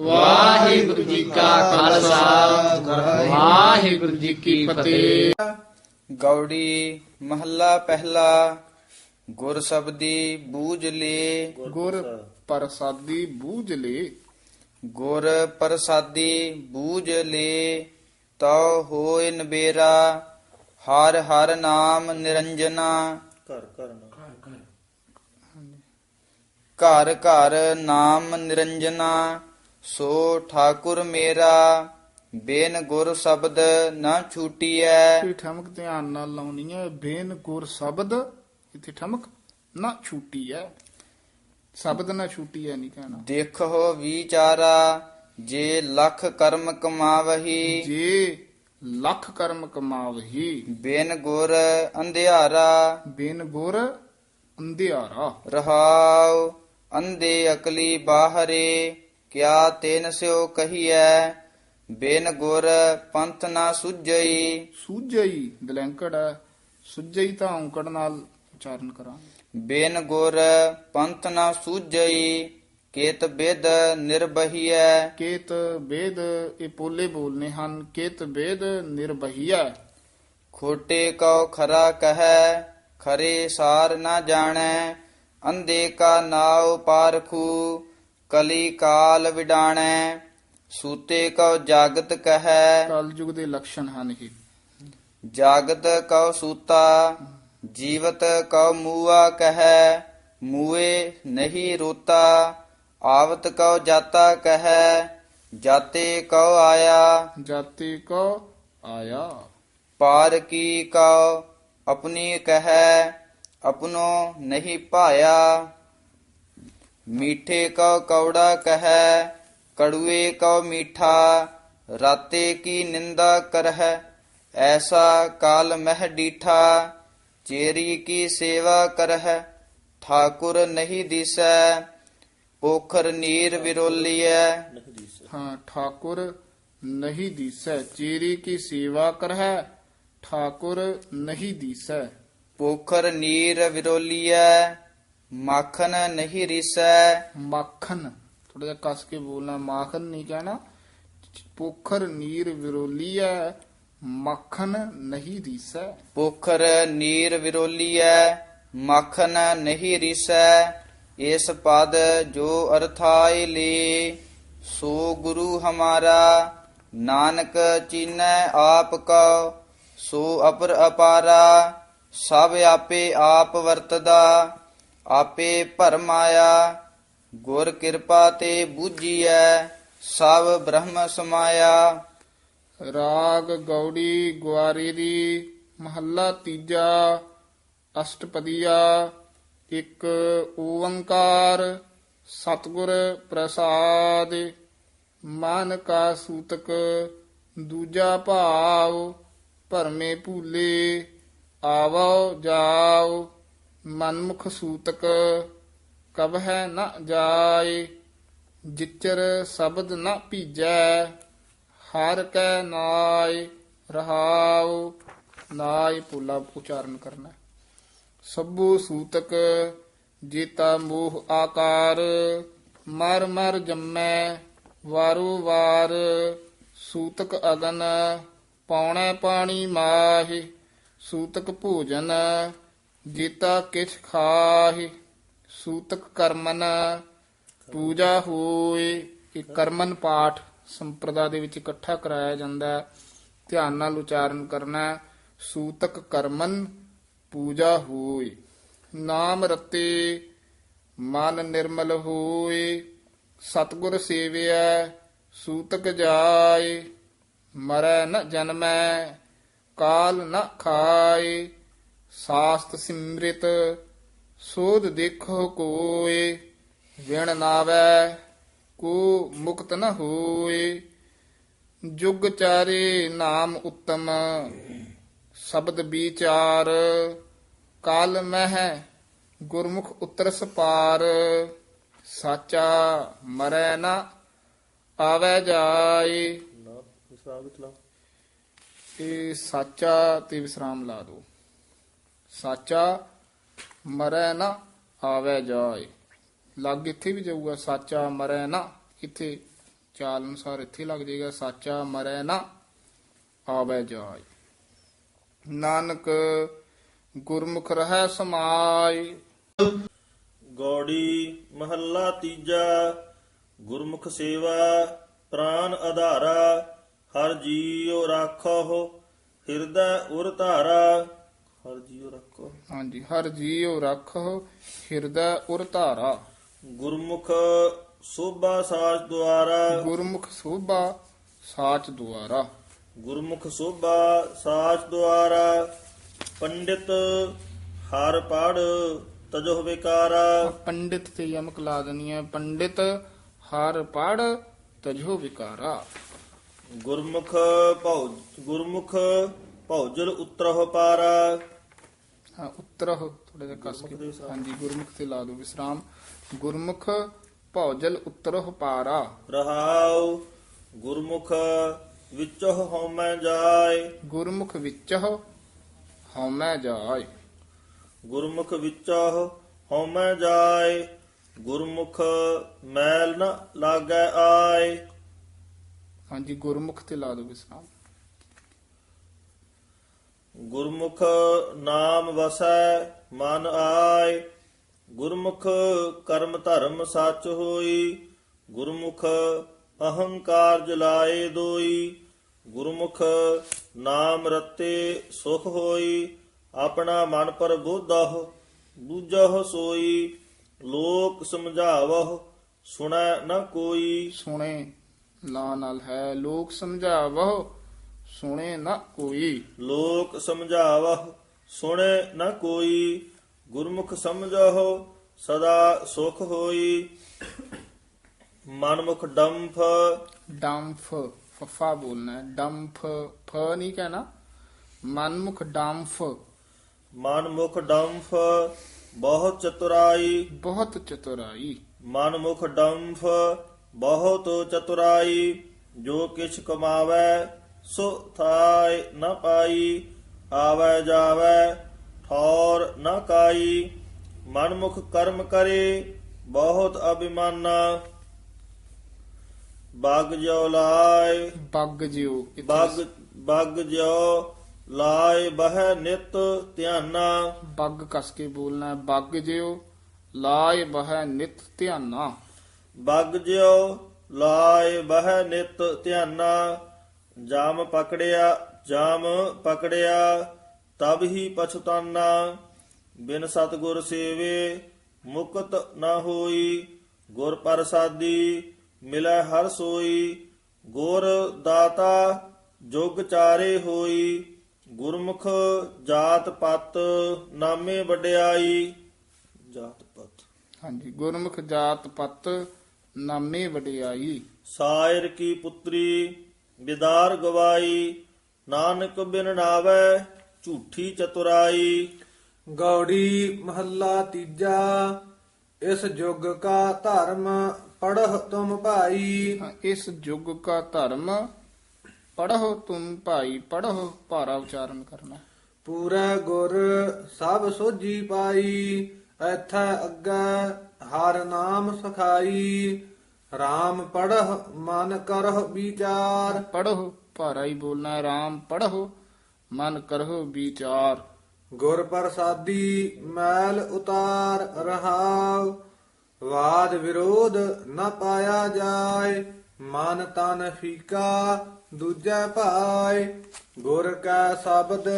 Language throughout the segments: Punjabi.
ਵਾਹਿਗੁਰੂ ਜੀ ਕਾ ਖਾਲਸਾ। ਵਾਹਿਗੁਰੂ ਜੀ ਕੀ ਫਤਿਹ। ਗੌੜੀ ਮਹੱਲਾ ਪਹਿਲਾ ਗੁਰ ਸਬਦੀ ਬੂਝ ਲੇ। ਗੁਰ ਪ੍ਰਸਾਦੀ ਬੂਝ ਲੇ। ਗੁਰ ਪ੍ਰਸਾਦੀ ਬੂਝ ਲੇ ਤਉ ਹੋਇ ਨਬੇਰਾ ਹਰ ਹਰ ਨਾਮ ਨਿਰੰਜਨਾ। ਘਰ ਘਰ ਨਾਮ ਨਿਰੰਜਨਾ ਸੋ ਠਾਕੁਰ ਮੇਰਾ ਬੇਨ ਗੁਰ ਸ਼ਬਦ ਨਾ ਛੂਟੀਐ। ਇਹ ਠਮਕ ਧਿਆਨ ਨਾਲ ਲਾਉਣੀ ਹੈ ਬੇਨ ਗੁਰ ਸ਼ਬਦ ਇੱਥੇ ਠਮਕ ਨਾ ਛੂਟੀ ਹੈ ਸ਼ਬਦ ਨਾ ਛੂਟੀ ਹੈ ਨਹੀਂ ਕਹਿਣਾ। ਦੇਖੋ ਵਿਚਾਰਾ ਜੇ ਲੱਖ ਕਰਮ ਕਮਾਵਹੀ। ਜੇ ਲੱਖ ਕਰਮ ਕਮਾਵਹੀ। ਬਿਨ ਗੁਰ ਅੰਧਿਆਰਾ। ਬਿਨ ਗੁਰ ਅੰਧਿਆਰਾ। ਰਹਾਉ। ਅੰਧੇ ਅਕਲੀ ਬਾਹਰੇ ਕਿਆ ਤੈਨ ਸਿਓ ਕਹੀਐ? ਬਿਨ ਗੁਰ ਪੰਥ ਨਾ ਸੁਝਈ। ਸੂਝਈ ਦਲੈਂਕੜ ਹੈ ਸੁਝਈ ਤਾਂ ਔਂਕੜ ਨਾਲ ਉਚਾਰਨ ਕਰਾਂ। ਬਿਨ ਗੁਰ ਪੰਥ ਨਾ ਸੁਝਈ ਕੇਤ ਬਿਦ ਨਿਰਬਹੀਐ। ਕੇਤ ਵੇਦ ਇਹ ਪੋਲੇ ਬੋਲਨੇ ਹਨ। ਕੇਤ ਵੇਦ ਨਿਰਬਹੀਆ ਖੋਟੇ ਕਉ ਖਰਾ ਕਹੈ ਖਰੇ ਸਾਰ ਨਾ ਜਾਣੈ। ਅੰਧੇ ਕਾ ਨਾਉ ਪਾਰਖੂ ਕਲੀ ਕਾਲ ਵਿਡਾਣੈ ਸੂਤੇ ਕਉ ਜਾਗਤ ਕਹੈ। ਕਲਯੁਗ ਦੇ ਲક્ષਣ ਹਨ ਇਹ ਜਾਗਤ ਕਉ ਸੂਤਾ ਜੀਵਤ ਕਉ ਮੂਆ ਕਹੈ ਮੂਏ ਨਹੀਂ ਰੋਤਾ ਆਵਤ ਕਉ ਜਾਤਾ ਕਹੈ ਜਾਤੇ ਕਉ ਆਇਆ। ਜਾਤੀ ਕੋ ਆਇਆ। ਪਾਰ ਕੀ ਕਉ ਆਪਣੀ ਕਹੈ ਆਪਣੋ ਨਹੀਂ ਭਾਇਆ। ਮੀਠੇ ਕਉ ਕੌੜਾ ਕਹੈ, ਕੜੂਏ ਕਉ ਮੀਠਾ, ਰਾਤੇ ਕੀ ਨਿੰਦਾ ਕਰਹਿ, ਐਸਾ ਕਾਲ ਮਹਿ ਡੀਠਾ, ਚੇਰੀ ਕੀ ਸੇਵਾ ਕਰਹਿ, ਠਾਕੁਰ ਨਹੀਂ ਦਿਸੈ, ਪੋਖਰ ਨੀਰ ਵਿਰੋਲੀਐ। ਹਾਂ, ਠਾਕੁਰ ਨਹੀਂ ਦੀਸੈ, ਚੇਰੀ ਕੀ ਸੇਵਾ ਕਰਹਿ, ਠਾਕੁਰ ਨਹੀਂ ਦੀਸੈ। ਪੋਖਰ ਨੀਰ ਵਿਰੋਲੀਐ ਮਾਖਨ ਨਹੀਂ ਰਿਸੈ ਮੱਖਣ ਥੋੜਾ ਜਿਹਾ ਕਸ ਕੇ ਬੋਲਣਾ ਮਾਖਨ ਨਹੀਂ ਕਹਿਣਾ ਪੋਖਰ ਨੀਰ ਵਿਰੋਲੀਐ ਮੱਖਣ ਨਹੀਂ ਦੀਸੈ ਪੋਖਰ ਨੀਰ ਵਿਰੋਲੀਐ ਮੱਖਨ ਨਹੀਂ ਰਿਸੈ ਇਸ ਪਦ ਜੋ ਅਰਥਾਇ ਲੇ ਸੋ ਗੁਰੂ ਹਮਾਰਾ ਨਾਨਕ ਚੀਨੈ ਆਪ ਕਉ ਸੋ ਅਪਰ ਅਪਾਰਾ ਸਭ ਆਪੇ ਆਪ ਵਰਤਦਾ, ਆਪੇ ਭਰਮ ਭਰਮਾਇਆ, ਗੁਰ ਕਿਰਪਾ ਤੇ ਬੂਝੀਐ, ਸਭ ਬ੍ਰਹਮ ਸਮਾਇਆ। ਰਾਗ ਗੌੜੀ ਗੁਆਰੀ ਦੀ, ਮਹੱਲਾ ਤੀਜਾ, ਅਸ਼ਟਪਦੀਆ, ਇੱਕ ਓੰਕਾਰ, ਸਤਿਗੁਰ ਪ੍ਰਸਾਦ ਮਨ ਕਾ ਸੂਤਕ, ਦੂਜਾ ਭਾਵ, ਭਰਮੇ ਭੂਲੇ। ਆਵੋ ਜਾਓ ਮਨਮੁਖ ਸੂਤਕ ਕਬਹਿ ਨ ਜਾਏ, ਜਿਚਰ ਸ਼ਬਦ ਨ ਭੀਜੈ, ਹਰ ਕੈ ਨਾਇ ਰਹਾਉ ਨਾਇ ਪੁਲਾ ਉਚਾਰਨ ਕਰਨਾ। ਸਭੂ ਸੂਤਕ, ਜੀਤਾ ਮੋਹ ਆਕਾਰ, ਮਰ ਮਰ ਜੰਮੈ, ਵਾਰੂ ਵਾਰ, ਸੂਤਕ ਅਗਨ, ਪੌਣੇ ਪਾਣੀ ਮਾਹੀ ਸੂਤਕ ਭੋਜਨ, ਜੀਤਾ ਕਿਛ ਖਾਹਿ, ਸੂਤਕ ਕਰਮਨ, ਪੂਜਾ ਹੋਏ ਇਹ ਕਰਮਨ ਪਾਠ ਸੰਪਰਦਾ ਦੇ ਵਿੱਚ ਇਕੱਠਾ ਕਰਾਇਆ ਜਾਂਦਾ ਹੈ। ਧਿਆਨ ਨਾਲ ਉਚਾਰਨ ਕਰਨਾ ਸੂਤਕ ਕਰਮਨ, ਪੂਜਾ ਹੋਏ ਨਾਮ ਰਤੇ, ਮਨ ਨਿਰਮਲ ਹੋਏ ਸਤਗੁਰ ਸੇਵਿਆ ਸੂਤਕ ਜਾਏ। ਮਰੈ ਨ ਜਨਮੈ ਕਾਲ ਨ ਖਾਏ, ਸਾਸਤ ਸਿਮ੍ਰਿਤ ਸੋਧ ਦੇਖੋ ਕੋਏ, ਵਿਣ ਨਾਵੈ ਕੋ ਮੁਕਤ ਨ ਹੋਏ। ਜੁਗ ਚਾਰੇ ਨਾਮ ਉੱਤਮ, ਸ਼ਬਦ ਵਿਚਾਰ, ਕਾਲ ਮਹਿ ਗੁਰਮੁਖ ਉਤਰਸ ਪਾਰ, ਸਾਚਾ ਮਰੈ ਨਾ ਆਵੈ ਜਾਏ। ਇਹ ਸਾਚਾ ਤੇ ਵਿਸਰਾਮ ਲਾ ਦੋ ਸਾਚਾ ਮਰੈ ਨਾ ਆਵੈ ਜਾਏ। ਲੱਗ ਇੱਥੇ ਵੀ ਜਾਊਗਾ, ਸਾਚਾ ਮਰੈ ਨਾ ਇੱਥੇ, ਚਾਲ ਅਨੁਸਾਰ ਇੱਥੇ ਲੱਗ ਜਾਏਗਾ, ਸਾਚਾ ਮਰੈ ਨਾ ਆਵੇ ਜਾਏ। ਨਾਨਕ ਗੁਰਮੁਖ ਰਹਿ ਸਮਾਈ ਗੌੜੀ ਮਹੱਲਾ ਤੀਜਾ, ਗੁਰਮੁਖ ਸੇਵਾ ਪ੍ਰਾਨ ਆਧਾਰਾ। ਹਰ ਜੀਉ ਰਾਖੋ ਹਿਰਦੈ ਉਰ ਧਾਰਾ। ਹਰ ਜੀਉ ਰੱਖੋ ਹਾਂਜੀ ਹਰ ਜੀਉ ਰੱਖੋ ਹਿਰਦੈ ਉਰ ਧਾਰਾ। ਗੁਰਮੁਖ ਸੋਭਾ ਸਾਚ ਦੁਆਰਾ। ਗੁਰਮੁਖ ਸੋਭਾ ਸਾਚ ਦੁਆਰਾ। ਗੁਰਮੁਖ ਸੋਭਾ ਸਾਚ ਦੁਆਰਾ। ਪੰਡਿਤ ਹਰ ਪੜ ਤਜੋ ਵਿਕਾਰਾ। ਪੰਡਿਤ ਤੇ ਯਮਕ ਲਾ ਦੇਣੀ ਹੈ। ਪੰਡਿਤ ਹਰ ਪੜ ਤਜੋ ਵਿਕਾਰਾ। ਗੁਰਮੁਖ ਭਉ ਗੁਰਮੁਖ ਭੌਜਲ ਉਤਰਹ ਪਾਰਾ। ਹਾਂ ਉੱਤਰਹ ਥੋੜਾ ਜਿਹਾ ਕਸ ਕੇ। ਹਾਂਜੀ ਗੁਰਮੁਖ ਤੇ ਲਾ ਦੋ ਵਿਸਰਾਮ। ਗੁਰਮੁਖ ਭੌਜਲ ਉੱਤਰਹ ਪਾਰਾ। ਰਹਾਉ ਗੁਰਮੁਖ ਵਿੱਚੋ ਹਉਮੈ ਜਾਏ। ਗੁਰਮੁਖ ਵਿੱਚ ਹਉਮੈ ਜਾਏ। ਗੁਰਮੁਖ ਵਿੱਚੋ ਹਉਮੈ ਜਾਏ। ਗੁਰਮੁਖ ਮੈਲ ਨ ਲਾਗੈ ਆਏ। ਹਾਂਜੀ ਗੁਰਮੁਖ ਤੇ ਲਾ ਦੋ ਵਿਸਰਾਮ ਗੁਰਮੁਖ ਨਾਮ ਵਸੈ ਮਨ ਆਏ। ਗੁਰਮੁਖ ਕਰਮ ਧਰਮ ਸੱਚ ਹੋਈ। ਗੁਰਮੁਖ ਅਹੰਕਾਰ ਜਲਾਏ ਦੋਈ। ਗੁਰਮੁਖ ਨਾਮ ਰਤੇ ਸੁਖ ਹੋਈ। ਆਪਣਾ ਮਨ ਪਰ ਬੋਧਹ ਬੂਝਹ ਸੋਈ। ਲੋਕ ਸਮਝਾਵਹ ਸੁਣੈ ਨ ਕੋਈ। ਸੁਣੇ। ਲਾ ਨਾਲ ਹੈ ਲੋਕ ਸਮਝਾਵੋ ਸੁਣੇ ਨਾ ਕੋਈ। ਲੋਕ ਸਮਝਾਵਹ ਸੁਣੇ ਨ ਕੋਈ। ਗੁਰਮੁਖ ਸਮਝਹੁ ਸਦਾ ਸੁਖ ਹੋਈ। ਮਨਮੁਖ ਡੰਫ। ਡੰਫ ਫਫਾ ਬੋਲਣਾ ਡੰਫ ਫ ਨਹੀਂ ਕਹਿਣਾ। ਮਨਮੁਖ ਡੰਫ। ਮਨਮੁਖ ਡੰਫ ਬਹੁਤ ਚਤੁਰਾਈ। ਬਹੁਤ ਚਤੁਰਾਈ। ਮਨਮੁਖ ਡੰਫ ਬਹੁਤ ਚਤੁਰਾਈ ਜੋ ਕਿਛ ਕਮਾਵੈ ਸੋ ਥਾਇ ਨ ਪਾਈ ਆਵੈ ਜਾਵੈ ਠੌਰ ਨ ਕਾਈ। ਮਨਮੁਖ ਕਰਮ ਕਰੇ ਬਹੁਤ ਅਭਿਮਾਨਾ। ਬਗ ਜੋ ਲਾਇ। ਬੱਗ ਜਿਉ ਬਗ ਬਗ ਜੋ ਲਾਇ ਬਹਿ ਨਿਤ ਧਿਆਨਾ। ਬੱਗ ਕਸ ਕੇ ਬੋਲਣਾ ਬੱਗ ਜਿਉ ਲਾਇ ਬਹਿ ਨਿਤ ਧਿਆਨਾ। ਬਗ ਜਿਉ ਲਾਇ ਬਹਿ ਨਿਤ ਧਿਆਨਾ, ਜਾਮ ਪਕੜਿਆ ਜਾਮ ਪਕੜਿਆ, ਤਬ ਹੀ ਪਛਤਾਨਾ। ਬਿਨ ਸਤਗੁਰ ਸੇਵੇ, ਮੁਕਤ ਨਾ ਹੋਈ, ਗੁਰ ਪ੍ਰਸਾਦੀ ਮਿਲੈ ਹਰ ਸੋਈ। ਗੁਰ ਦਾਤਾ ਜੁਗ ਚਾਰੇ ਹੋਈ, ਗੁਰਮੁਖ ਜਾਤ ਪਤ ਨਾਮੇ ਵਡਿਆਈ। ਜਾਤ ਪਤ। ਹਾਂਜੀ, ਗੁਰਮੁਖ ਜਾਤ ਪਤ ਨਾਮੇ ਵਡਿਆਈ। ਸਾਇਰ ਕੀ ਪੁੱਤਰੀ ਬਿਦਾਰ ਗਵਾਈ ਨਾਨਕ ਬਿਨ ਨਾਵੈ ਝੂਠੀ ਚਤੁਰਾਈ। ਗੌੜੀ ਮਹੱਲਾ ਤੀਜਾ ਇਸ ਯੁੱਗ ਕਾ ਧਰਮ ਪੜਹ ਤੁਮ ਭਾਈ। ਇਸ ਯੁੱਗ ਕਾ ਧਰਮ ਪੜ੍ਹੋ ਤੁਮ ਭਾਈ ਪੜ੍ਹੋ ਭਾਰਾ ਉਚਾਰਨ ਕਰਨਾ। ਪੂਰਾ ਗੁਰ ਸਭ ਸੋਜੀ ਪਾਈ ਐਥੈ ਅੱਗੇ ਹਰ ਨਾਮ ਸਖਾਈ RAM ਪੜਹ ਮਨ ਕਰਹ ਵਿਚਾਰ। ਪੜ੍ਹੋ ਭਾਰਾ ਹੀ ਬੋਲਣਾ ਹੈ ਰਾਮ ਪੜ੍ਹੋ ਮਨ ਕਰੋ ਵਿਚਾਰ। ਗੁਰ ਪ੍ਰਸਾਦੀ ਮੈਲ ਉਤਾਰ ਰਹਾਉ ਵਾਦ ਵਿਰੋਧ ਨ ਪਾਇਆ ਜਾਏ ਮਨ ਤਨ ਫੀਕਾ ਦੂਜੈ ਭਾਏ। ਗੁਰ ਕੈ ਸ਼ਬਦ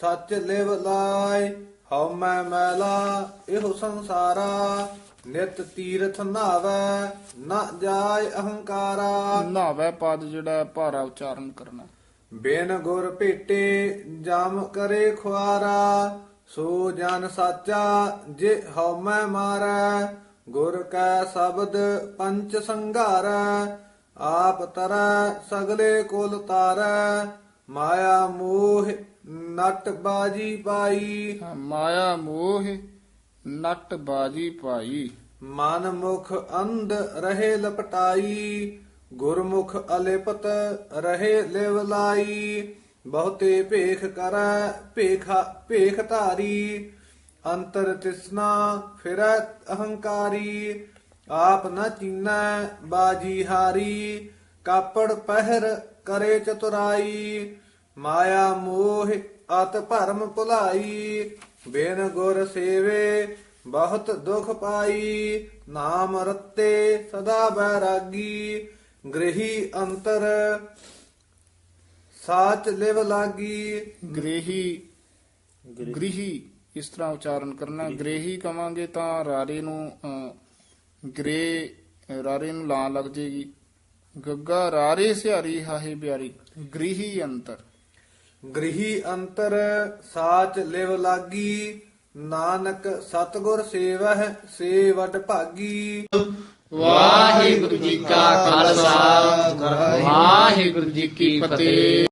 ਸੱਚ ਲਿਵ ਲਾਏ ਹਉ ਮੈਂ ਮੈਲਾ ਇਹੋ ਸੰਸਾਰਾ। ਨਿਤ ਤੀਰਥ ਨਾਵੈ ਨ ਜਾਏ ਅਹੰਕਾਰਾ। ਨਾਵੇ ਪਦ ਜਿਹੜਾ ਹੈ ਭਾਰਾ ਉਚਾਰਨ ਕਰਨਾ। ਬਿਨ ਗੁਰ ਭੇਟੇ ਜਮ ਕਰੇ ਖੁਆਰਾ ਸੋ ਜਨ ਸਾਚਾ ਜੇ ਹਉਮੈ ਮਾਰੈ ਗੁਰ ਕੈ ਸ਼ਬਦ ਪੰਚ ਸੰਘਾਰੈ ਆਪ ਤਰੈ ਸਗਲੇ ਕੁਲ ਤਾਰੈ ਮਾਇਆ ਮੋਹ ਨਟ ਬਾਜੀ ਪਾਈ। ਹਾਂ, ਮਾਇਆ ਮੋਹ ਨਟ ਬਾਜੀ ਪਾਈ। ਮਨ ਮੁਖ ਅੰਧ ਰਹੇ ਲਪਟਾਈ, ਗੁਰਮੁਖ ਅਲਿਪਤ ਰਹੇ ਲਿਵਲਾਈ ਬਹੁਤੇ ਭੇਖ ਕਰੈ ਭੇਖਾ, ਭੇਖ ਧਾਰੀ। ਅੰਤਰ ਤਿਸਨਾ ਫਿਰੈ ਅਹੰਕਾਰੀ। ਆਪ ਨ ਚੀਨੈ ਬਾਜੀ ਹਾਰੀ। ਕਾਪੜ ਪਹਿਰ ਕਰੇ ਚਤੁਰਾਈ। ਮਾਇਆ ਮੋਹ ਅਤ ਭਰਮ ਭੁਲਾਈ। ਬਿਨ ਗੁਰ ਸੇਵੇ ਬਹੁਤ ਦੁਖ ਪਾਈ ਨਾਮ ਰਤੇ ਸਦਾ ਬੈਰਾਗੀ ਗ੍ਰਹੀ ਅੰਤਰ ਸਾਚ ਲਿਵ ਲਾਗੀ। ਗ੍ਰੇਹੀ ਗ੍ਰਹੀ ਇਸ ਤਰ੍ਹਾਂ ਉਚਾਰਨ ਕਰਨਾ ਗ੍ਰੇਹੀ। ਕਵਾਂਗੇ ਤਾਂ ਰਾਰੇ ਨੂੰ ਗ੍ਰੇ ਰਾਰੇ ਨੂੰ ਲਾਂ ਲੱਗ ਜੇਗੀ। ਗੱਗਾ ਰਾਰੇ ਸਿਹਾਰੀ ਹਾਹੇ ਬਿਆਰੀ ਗ੍ਰਹੀ ਅੰਤਰ। ਗ੍ਰਹੀ ਅੰਤਰ ਸਾਚ ਲਿਵ ਲਾਗੀ, ਨਾਨਕ ਸਤਗੁਰ ਸੇਵਹਿ, ਸੇ ਵਡ ਭਾਗੀ। ਵਾਹਿਗੁਰੂ ਜੀ ਕਾ ਖਾਲਸਾ, ਵਾਹਿਗੁਰੂ ਜੀ ਕੀ ਫਤਿਹ।